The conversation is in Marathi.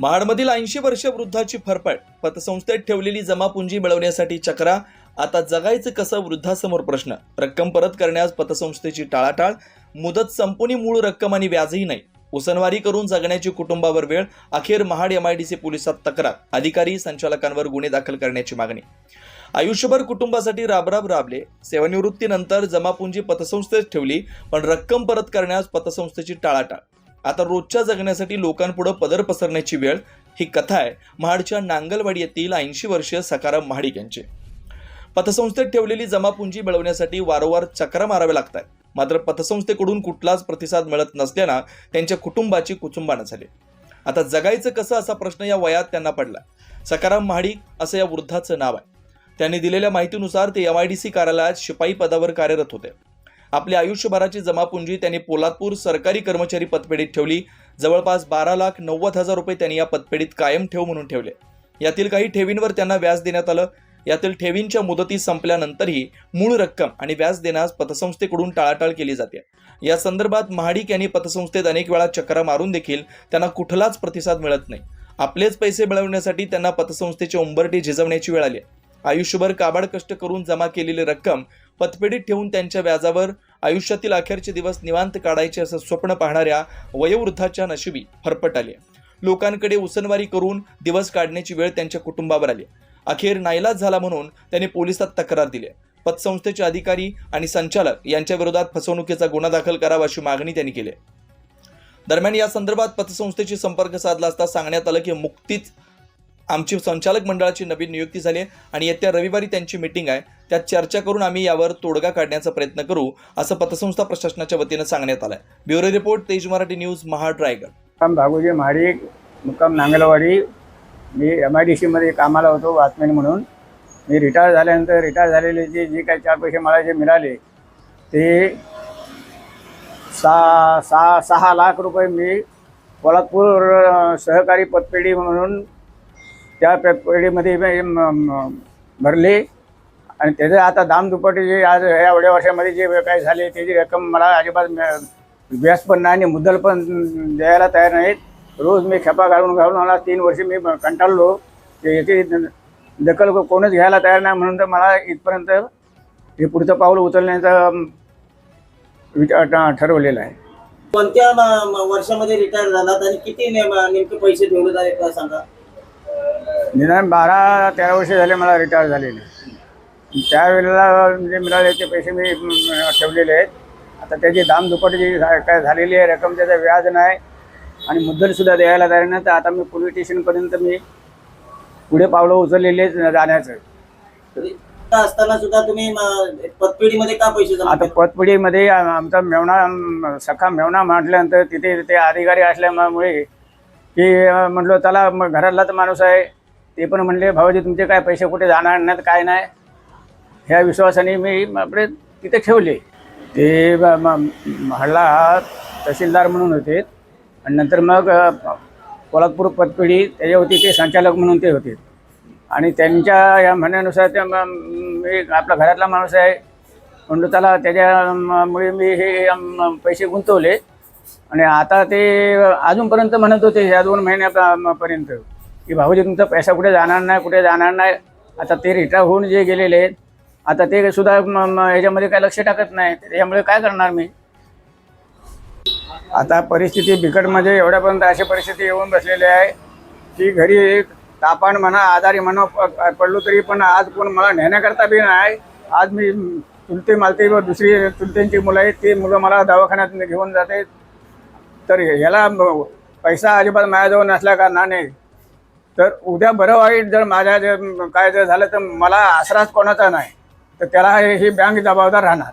महाडमधील ऐंशी वर्ष वृद्धाची फरफट. पतसंस्थेत ठेवलेली जमापुंजी मिळवण्यासाठी चक्रा. आता जगायचं कसं वृद्धासमोर प्रश्न. रक्कम परत करण्यास पतसंस्थेची टाळाटाळ. मुदत संपून मूळ रक्कम आणि व्याजही नाही. उसनवारी करून जगण्याची कुटुंबावर वेळ. अखेर महाड एमआयडीसी पोलिसात तक्रार. अधिकारी संचालकांवर गुन्हे दाखल करण्याची मागणी. आयुष्यभर कुटुंबासाठी राबराब राबले. सेवानिवृत्तीनंतर जमापुंजी पतसंस्थेत ठेवली पण रक्कम परत करण्यास पतसंस्थेची टाळाटाळ. आता रोजच्या जगण्यासाठी लोकांपुढं पदर पसरण्याची वेळ ही कथा आहे. महाडच्या नांगलवाडी येथील ऐंशी वर्षीय सकाराम महाडिक यांची. पतसंस्थेत ठेवलेली जमापुंजी मिळवण्यासाठी वारंवार चक्रा माराव्या लागतात मात्र पतसंस्थेकडून कुठलाच प्रतिसाद मिळत नसल्यानं त्यांच्या कुटुंबाची कुचुंबानं झाली. आता जगायचं कसं असा प्रश्न या वयात त्यांना पडला. सकाराम महाडिक असं या वृद्धाचं नाव आहे. त्यांनी दिलेल्या माहितीनुसार ते एम आय डी सी कार्यालयात शिपाई पदावर कार्यरत होते. आपली आयुष्यभराची जमापुंजी त्यांनी पोलादपूर सरकारी कर्मचारी पतपेढीत ठेवली. जवळपास बारा लाख नव्वद हजार रुपये त्यांनी या पतपेढीत कायम ठेव म्हणून ठेवले. यातील काही ठेवींवर त्यांना व्याज देण्यात आलं. यातील ठेवींच्या मुदती संपल्यानंतरही मूळ रक्कम आणि व्याज देण्यास पतसंस्थेकडून टाळाटाळ केली जाते. या संदर्भात महाडिक यांनी पतसंस्थेत अनेक वेळा चक्रा मारून देखील त्यांना कुठलाच प्रतिसाद मिळत नाही. आपलेच पैसे मिळवण्यासाठी त्यांना पतसंस्थेचे उंबरटे झिजवण्याची वेळ आली आहे. आयुष्यभर काबाड कष्ट करून जमा केलेली रक्कम पतपेढीत ठेवून त्यांच्या व्याजावर आयुष्यातील अखेरचे दिवस निवांत काढायचे असं स्वप्न पाहणाऱ्या वयोवृद्धाच्या नशिबी फरफट आली लोकांकडे उसनवारी करून दिवस काढण्याची वेळ त्यांच्या कुटुंबावर आली अखेर नाईलाज झाला म्हणून त्यांनी पोलिसात तक्रार दिली पतसंस्थेचे अधिकारी आणि संचालक यांच्या विरोधात फसवणुकीचा गुन्हा दाखल करावा अशी मागणी त्यांनी केली दरम्यान या संदर्भात पतसंस्थेशी संपर्क साधला असता सांगण्यात आलं की मुक्तीच आमची संचालक मंडळाची नवीन नियुक्ती झाली आहे आणि येत्या रविवारी त्यांची मीटिंग आहे. त्यात चर्चा करून आम्ही यावर तोडगा काढण्याचा प्रयत्न करू असं पतसंस्था प्रशासनाच्या वतीनं सांगण्यात आलं आहे ब्युरो रिपोर्ट तेज मराठी न्यूज महाड रायगड मुक्काम भागोजी महाडिक मुक्काम नांगलवाडी. मी एम आय डी सीमध्ये कामाला होतो वाचमॅन म्हणून. मी रिटायर झाल्यानंतर रिटायर झालेले जे जे काही चार पैसे मला जे मिळाले ते सहा सहा सहा लाख रुपये मी पोलादपूर सहकारी पतपेढी म्हणून त्या पेढीमध्ये भरले. आणि त्याचं आता दामदुपट जे आज एवढ्या वर्षामध्ये जे काही झाले त्याची रक्कम मला अजिबात व्यास पण नाही आणि मुद्दल पण द्यायला तयार नाहीत. रोज मी खेपा घालून घालून मला तीन वर्ष मी कंटाळलो. याची दखल कोणच घ्यायला तयार नाही म्हणून तर मला इथपर्यंत हे पुढचं पाऊल उचलण्याचं विचार ठरवलेलं आहे. कोणत्या वर्षामध्ये रिटायर झालात आणि किती नेम- नेमके पैसे ठेवले झाले सांगा. निदान बारा तेरा वर्ष झाले मला रिटायर झालेले. त्यावेळेला जे मिळाले ते पैसे मी ठेवलेले आहेत. आता त्याची दामदुपट जी झा- काय झालेली आहे रक्कम त्याचं व्याज नाही आणि मुद्दलसुद्धा द्यायला तयार नाही. तर आता मी पोलीस स्टेशनपर्यंत मी पुढे पावलं उचललेली जाण्याचं. असताना सुद्धा तुम्ही पतपेढीमध्ये का पैसे आता आ- आमचा मेवणा सखा मेवणा म्हटल्यानंतर तिथे ते अधिकारी असल्यामुळे की म्हटलं चला मग घरातला तर माणूस आहे. ते पण म्हणले भावाजी तुमचे काय पैसे कुठे जाणार नाहीत काय नाही? ह्या विश्वासाने मी आपले तिथे ठेवले. ते ब- म- हल्ला तहसीलदार म्हणून होते. आणि नंतर मग कोल्हापूर पदपिढी त्याच्यावरती ते संचालक म्हणून ते होते. आणि त्यांच्या या म्हणण्यानुसार त्या मी आपला घरातला माणूस आहे. म्हणलं त्याला त्याच्यामुळे मी हे पैसे गुंतवले. आणि आता ते अजूनपर्यंत म्हणत होते ह्या दोन महिन्यापर्यंत की भाऊजी तुमचा पैसा कुठे जाणार नाही कुठे जाणार नाही? आता ते रिटायर होऊन जे गेलेले आहेत आता ते सुद्धा याच्यामध्ये ह्याच्यामध्ये काय लक्ष टाकत नाही त्याच्यामुळे काय करणार मी? आता परिस्थिती बिकटमध्ये म्हणजे एवढ्यापर्यंत अशी परिस्थिती येऊन बसलेली आहे की घरी तापान म्हणा आजारी म्हणा प- पडलो तरी पण आज कोण मला नेण्याकरता बी नाही. आज मी चुलते मालते व दुसरी चुलत्यांची मुलं आहेत ती मुलं मला दवाखान्यात घेऊन जाते तर ह्याला पैसा अजिबात माझ्याजवळ नसल्या कारणाने तर उद्या बरं वाईट जर माझ्या जर काय जर झालं तर मला आसराच कोणाचा नाही. तर त्याला ही बँक जबाबदार राहणार.